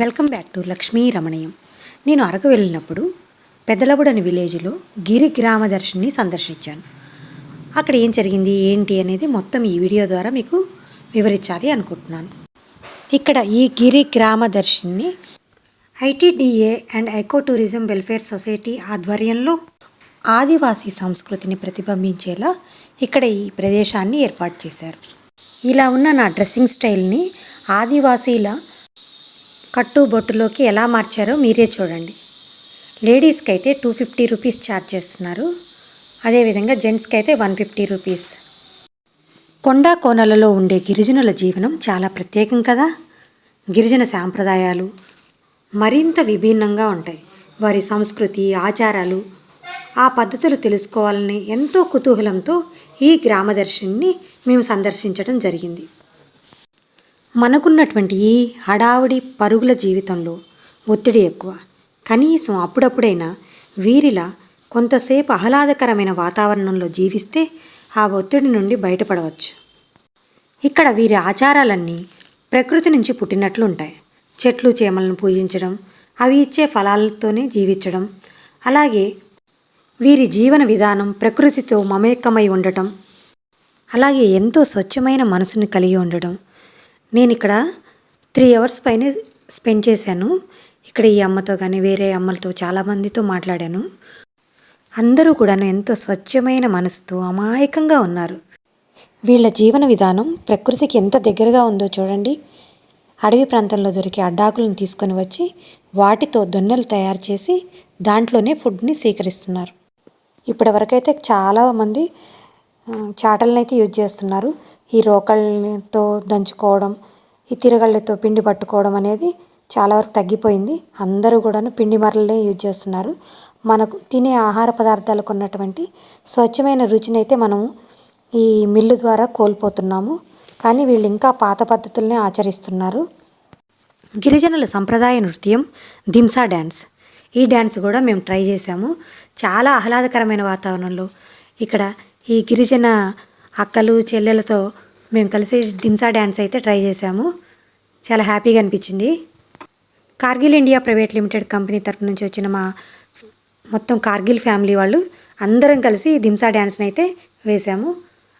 Welcome back to Lakshmi Ramaneeyam. నేను అరకు వెళ్ళినప్పుడు పెద్దలబుడని విలేజ్లో గిరి గ్రామ దర్శిని సందర్శించాను. అక్కడ ఏం జరిగింది ఏంటి అనేది మొత్తం ఈ వీడియో ద్వారా మీకు వివరించాలి అనుకుంటున్నాను. ఇక్కడ ఈ Giri Grama Darshini ITDA and eco tourism welfare society ఆధ్వర్యంలో ఆదివాసీ సంస్కృతిని ప్రతిబింబించేలా ఇక్కడ ఈ ప్రదేశాన్ని ఏర్పాటు చేశారు. ఇలా ఉన్న నా డ్రెస్సింగ్ స్టైల్ని ఆదివాసీల కట్టుబొట్టులోకి ఎలా మార్చారో మీరే చూడండి. లేడీస్కి అయితే టూ ఫిఫ్టీ రూపీస్ ఛార్జ్ చేస్తున్నారు. అదేవిధంగా జెంట్స్కి అయితే వన్ ఫిఫ్టీ రూపీస్. కొండ కోనలలో ఉండే గిరిజనుల జీవనం చాలా ప్రత్యేకం కదా? గిరిజన సాంప్రదాయాలు మరింత విభిన్నంగా ఉంటాయి. వారి సంస్కృతి ఆచారాలు ఆ పద్ధతులు తెలుసుకోవాలని ఎంతో కుతూహలంతో ఈ గ్రామదర్శిని మేము సందర్శించడం జరిగింది. మనకున్నటువంటి ఈ హడావుడి పరుగుల జీవితంలో ఒత్తిడి ఎక్కువ. కనీసం అప్పుడప్పుడైనా వీరిలా కొంతసేపు ఆహ్లాదకరమైన వాతావరణంలో జీవిస్తే ఆ ఒత్తిడి నుండి బయటపడవచ్చు. ఇక్కడ వీరి ఆచారాలన్నీ ప్రకృతి నుంచి పుట్టినట్లు ఉంటాయి చెట్లు చేమలను పూజించడం అవి ఇచ్చే ఫలాలతోనే జీవించడం అలాగే వీరి జీవన విధానం ప్రకృతితో మమేకమై ఉండటం అలాగే ఎంతో స్వచ్ఛమైన మనసును కలిగి ఉండడం నేను ఇక్కడ త్రీ అవర్స్ పైనే స్పెండ్ చేశాను. ఇక్కడ ఈ అమ్మతో కానీ వేరే అమ్మలతో చాలామందితో మాట్లాడాను. అందరూ కూడా ఎంతో స్వచ్ఛమైన మనసుతో అమాయకంగా ఉన్నారు. వీళ్ళ జీవన విధానం ప్రకృతికి ఎంత దగ్గరగా ఉందో చూడండి. అడవి ప్రాంతంలో దొరికే అడ్డాకులను తీసుకొని వచ్చి వాటితో దొన్నెలు తయారు చేసి దాంట్లోనే ఫుడ్ని స్వీకరిస్తున్నారు. ఇప్పటివరకైతే చాలామంది చాటలనైతే అయితే యూజ్ చేస్తున్నారు. ఈ రోకళ్ళతో దంచుకోవడం ఈ తిరగళ్ళతో పిండి పట్టుకోవడం అనేది చాలా వరకు తగ్గిపోయింది. అందరూ కూడాను పిండి మరలనే యూజ్ చేస్తున్నారు. మనకు తినే ఆహార పదార్థాలకు ఉన్నటువంటి స్వచ్ఛమైన రుచిని అయితే మనం ఈ మిల్లు ద్వారా కోల్పోతున్నాము. కానీ వీళ్ళు ఇంకా పాత పద్ధతులనే ఆచరిస్తున్నారు. గిరిజనుల సంప్రదాయ నృత్యం దింసా డ్యాన్స్ ఈ డ్యాన్స్ కూడా మేము ట్రై చేసాము చాలా ఆహ్లాదకరమైన వాతావరణంలో ఇక్కడ ఈ గిరిజన అక్కలు చెల్లెలతో మేము కలిసి దింసా డ్యాన్స్ అయితే ట్రై చేశాము. చాలా హ్యాపీగా అనిపించింది. Kargil India private limited company తరపు నుంచి వచ్చిన మా మొత్తం కార్గిల్ ఫ్యామిలీ వాళ్ళు అందరం కలిసి దింసా డ్యాన్స్ని అయితే వేసాము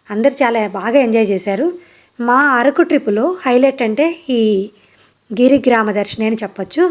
అందరు చాలా బాగా ఎంజాయ్ చేశారు. మా అరకు ట్రిప్పులో హైలైట్ అంటే ఈ గిరి గ్రామ దర్శిని అని చెప్పొచ్చు.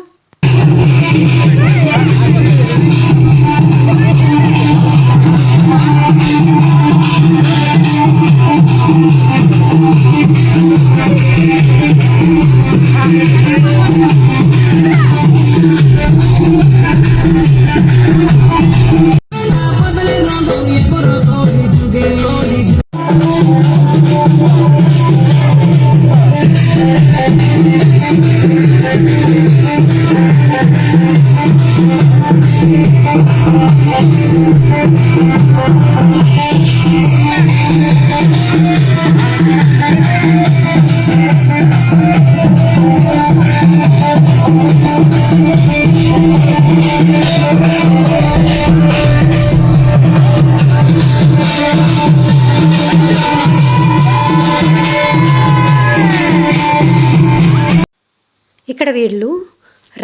ఇక్కడ వీళ్ళు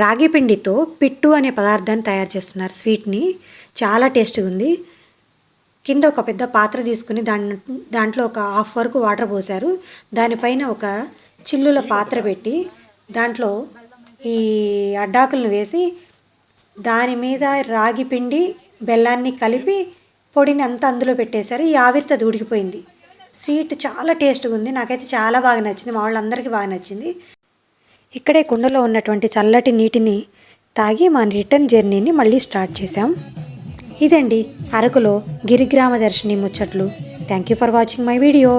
రాగి పిండితో పిట్టు అనే పదార్థాన్ని తయారు చేస్తున్నారు. స్వీట్ని చాలా టేస్ట్గా ఉంది. కింద ఒక పెద్ద పాత్ర తీసుకుని దాని దాంట్లో ఒక హాఫ్ వరకు వాటర్ పోసారు. దానిపైన ఒక చిల్లుల పాత్ర పెట్టి దాంట్లో ఈ అడ్డాకులను వేసి దాని మీద రాగి పిండి బెల్లాన్ని కలిపి పొడిని అంతా అందులో పెట్టేశారు. ఈ ఆవిరితో అది ఉడికిపోయింది. స్వీట్ చాలా టేస్ట్గా ఉంది. నాకైతే చాలా బాగా నచ్చింది. మా వాళ్ళందరికీ బాగా నచ్చింది. ఇక్కడే కుండలో ఉన్నటువంటి చల్లటి నీటిని తాగి మా రిటర్న్ జర్నీని మళ్ళీ స్టార్ట్ చేసాం ఇదండి అరకులో గిరిగ్రామ దర్శిని ముచ్చట్లు. Thank you for watching my video.